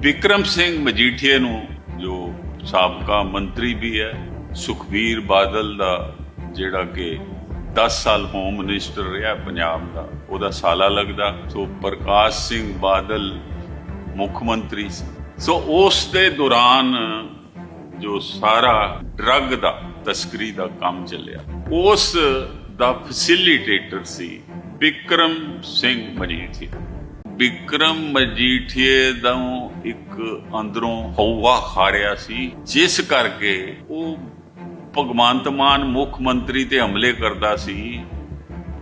ਵਿਕਰਮ ਸਿੰਘ ਮਜੀਠੀਏ ਨੂੰ, ਜੋ ਸਾਬਕਾ ਮੰਤਰੀ ਵੀ ਹੈ, ਸੁਖਬੀਰ ਬਾਦਲ ਦਾ ਜਿਹੜਾ ਕਿ 10 ਸਾਲ ਹੋਮ ਮਿਨਿਸਟਰ ਰਿਹਾ ਪੰਜਾਬ ਦਾ, ਉਹਦਾ ਸਾਲਾ ਲੱਗਦਾ। ਸੋ ਪ੍ਰਕਾਸ਼ ਸਿੰਘ ਬਾਦਲ ਮੁੱਖ ਮੰਤਰੀ ਸੀ। ਸੋ ਉਸ ਦੇ ਦੌਰਾਨ ਜੋ ਸਾਰਾ ਡਰੱਗ ਦਾ, ਤਸਕਰੀ ਦਾ ਕੰਮ ਚੱਲਿਆ। ਉਸ ਦਾ ਫੈਸਿਲਿਟੇਟਰ ਸੀ ਵਿਕਰਮ ਸਿੰਘ ਮਜੀਠੀਆ ਵਿਕਰਮ ਮਜੀਠੀਏ ਦਾ ਇੱਕ ਅੰਦਰੋਂ ਹਊਆ ਖਾਰਿਆ ਸੀ, ਜਿਸ ਕਰਕੇ ਉਹ ਭਗਵੰਤ ਮਾਨ ਮੁੱਖ ਮੰਤਰੀ ਤੇ ਹਮਲੇ ਕਰਦਾ ਸੀ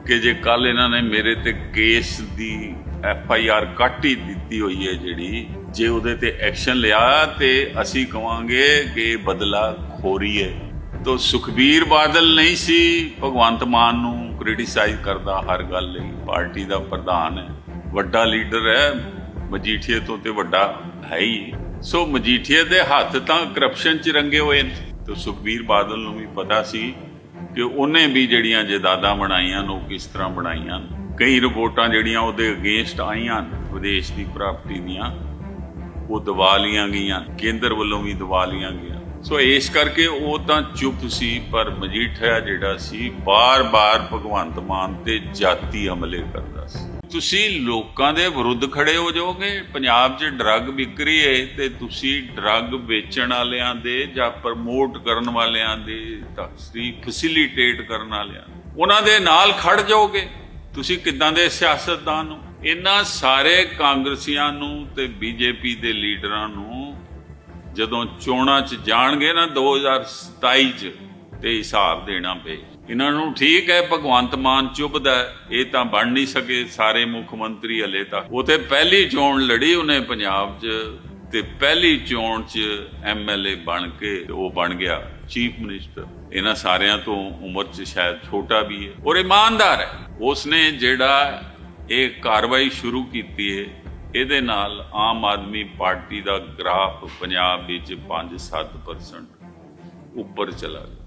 ਕਿ ਜੇ ਕੱਲ ਇਹਨਾਂ ਨੇ ਮੇਰੇ ਤੇ ਕੇਸ ਦੀ ਐਫ ਆਈ ਆਰ ਕੱਟ ਹੀ ਦਿੱਤੀ ਹੋਈ ਹੈ ਜਿਹੜੀ, ਜੇ ਉਹਦੇ ਤੇ ਐਕਸ਼ਨ ਲਿਆ ਤੇ ਅਸੀਂ ਕਵਾਂਗੇ ਕਿ ਬਦਲਾ ਖੋਰੀ ਹੈ। ਤੋ ਸੁਖਬੀਰ ਬਾਦਲ ਨਹੀਂ ਸੀ, ਭਗਵੰਤ ਮਾਨ ਨੂੰ ਕ੍ਰਿਟਿਸਾਈਜ਼ ਕਰਦਾ ਹਰ ਗੱਲ ਲਈ, ਪਾਰਟੀ ਦਾ ਪ੍ਰਧਾਨ ਹੈ। ਵੱਡਾ ਲੀਡਰ ਹੈ ਮਜੀਠੀਏ ਤੋਂ ਤੇ ਵੱਡਾ ਹੈ ਹੀ। ਸੋ ਮਜੀਠੀਏ ਦੇ ਹੱਥ ਤਾਂ ਕਰਪਸ਼ਨ ਚ ਰੰਗੇ ਹੋਏ ਨੇ। ਤੇ ਸੁਖਬੀਰ ਬਾਦਲ ਨੂੰ ਵੀ ਪਤਾ ਸੀ ਕਿ ਉਹਨੇ ਵੀ ਜਿਹੜੀਆਂ ਜਾਇਦਾਦਾਂ ਬਣਾਈਆਂ ਨੇ ਉਹ ਕਿਸ ਤਰ੍ਹਾਂ ਬਣਾਈਆਂ ਨੇ। ਕਈ ਰਿਪੋਰਟਾਂ ਜਿਹੜੀਆਂ ਉਹਦੇ ਅਗੇਂਸਟ ਆਈਆਂ ਨੇ, ਵਿਦੇਸ਼ ਦੀ ਪ੍ਰਾਪਰਟੀ ਦੀਆਂ ਉਹ ਦਬਾ ਲੀਆਂ ਗਈਆਂ ਕੇਂਦਰ ਵੱਲੋਂ ਵੀ ਦਬਾ ਲੀਆਂ ਗਈਆਂ ਸੋ ਇਸ ਕਰਕੇ ਉਹ ਤਾਂ ਚੁੱਪ ਸੀ ਪਰ ਮਜੀਠੀਆ ਜਿਹੜਾ ਸੀ ਬਾਰ-ਬਾਰ ਭਗਵੰਤ ਮਾਨ ਤੇ ਜਾਤੀ ਹਮਲੇ ਕਰਦਾ ਸੀ। ਤੁਸੀਂ ਲੋਕਾਂ ਦੇ ਵਿਰੁੱਧ ਖੜੇ ਹੋ ਜਾਓਗੇ? ਪੰਜਾਬ 'ਚ ਡਰੱਗ ਵਿਕਰੀ ਹੈ ਤੇ ਤੁਸੀਂ ਡਰੱਗ ਵੇਚਣ ਵਾਲਿਆਂ ਦੇ ਜਾਂ ਪ੍ਰਮੋਟ ਕਰਨ ਵਾਲਿਆਂ ਦੇ ਤਸਰੀ ਫੈਸਿਲਿਟੇਟ ਕਰਨ ਵਾਲਿਆਂ ਦੇ, ਉਹਨਾਂ ਦੇ ਨਾਲ ਖੜ ਜਾਓਗੇ? ਤੁਸੀਂ ਕਿੱਦਾਂ ਦੇ ਸਿਆਸਤਦਾਨ ਹੋ? ਇਹਨਾਂ ਸਾਰੇ ਕਾਂਗਰਸੀਆਂ ਨੂੰ ਤੇ ਬੀਜੇਪੀ ਦੇ ਲੀਡਰਾਂ ਨੂੰ ਜਦੋਂ ਚੋਣਾਂ 'ਚ ਜਾਣਗੇ ਨਾ 2027 'ਚ, ਤੇ ਹਿਸਾਬ ਦੇਣਾ ਪਏ। ਇਹਨਾਂ ਨੂੰ ਠੀਕ ਹੈ, ਭਗਵੰਤ ਮਾਨ ਚੁੱਭਦਾ ਇਹ ਤਾਂ ਬਣ ਨਹੀਂ ਸਕੇ ਸਾਰੇ ਮੁੱਖ ਮੰਤਰੀ ਹਲੇ ਤੱਕ ਉਹ ਤੇ ਪਹਿਲੀ ਚੋਣ ਲੜੀ ਉਹਨੇ ਪੰਜਾਬ 'ਚ, ਤੇ ਪਹਿਲੀ ਚੋਣ 'ਚ ਐਮਐਲਏ ਬਣ ਕੇ ਉਹ ਬਣ ਗਿਆ, ਚੀਫ ਮਿਨਿਸਟਰ। ਇਹਨਾਂ ਸਾਰਿਆਂ ਤੋਂ ਉਮਰ 'ਚ ਸ਼ਾਇਦ ਛੋਟਾ ਵੀ ਹੈ, ਔਰ ਇਮਾਨਦਾਰ ਹੈ। ਉਸਨੇ ਜਿਹੜਾ ਇਹ ਕਾਰਵਾਈ ਸ਼ੁਰੂ ਕੀਤੀ ਹੈ ਇਹਦੇ ਨਾਲ ਆਮ ਆਦਮੀ ਪਾਰਟੀ ਦਾ ਗ੍ਰਾਫ ਪੰਜਾਬ ਵਿੱਚ 5-7% ਉੱਪਰ ਚਲਾ ਗਿਆ।